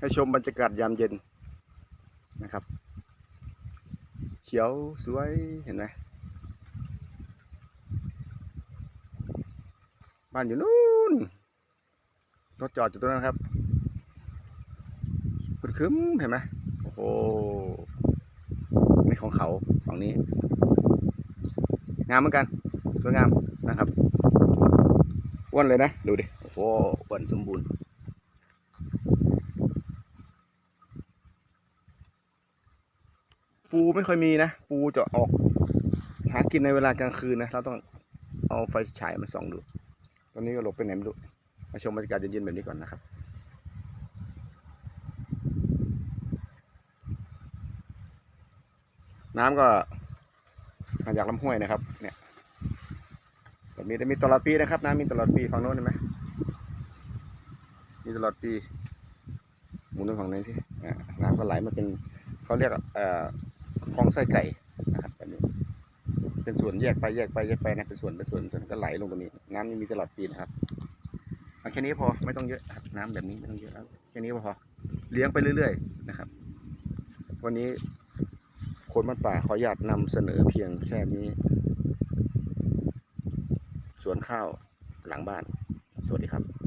ให้ชมบรรยากาศยามเย็นนะครับ เขียวสวยเห็นไหมบ้านอยู่นู้นรถจอดอยู่ตรงนั้นครับครึ้มครึ้มเห็นไหมโอ้โหนี่ของเขาฝั่งนี้ งามเหมือนกันสวยงามนะครับอ้วนเลยนะ ดูดิ โอ้โหอ้วนสมบูรณ์ ปูไม่ค่อยมีนะ ปูจะออกหากินในเวลากลางคืนนะ เราต้องเอาไฟฉายมาส่องดู ตอนนี้ก็หลบไปไหนไม่รู้ มาชมบรรยากาศเย็นๆแบบนี้ก่อนนะครับน้ำก็มาจากลำห้วยนะครับ เนี่ยแบบนี้ได้มีตลอดปีนะครับ น้ำมีตลอดปีฝั่งโน้นเห็นไหมมีตลอดปี หมุนไปฝั่งนี้สิอ่น้ำก็ไหลมาเป็นเขาเรียกเอ่อ คลองไส้ไก่นะครับแบบนี้เป็นส่วนแยกไปแยกไปแยกไปนะเป็นส่วนเป็นส่วนส่วนก็ไหลลงตรงนี้ น้ำนี่มีตลอดปีนะครับเอาแค่นี้พอไม่ต้องเยอะครับน้ำแบบนี้ไม่ต้องเยอะเอาแค่นี้พอเลี้ยงไปเรื่อย ๆ นะครับ วันนี้คนมันป่าขออนุญาตนำเสนอเพียงแค่นี้ สวนข้าวหลังบ้าน สวัสดีครับ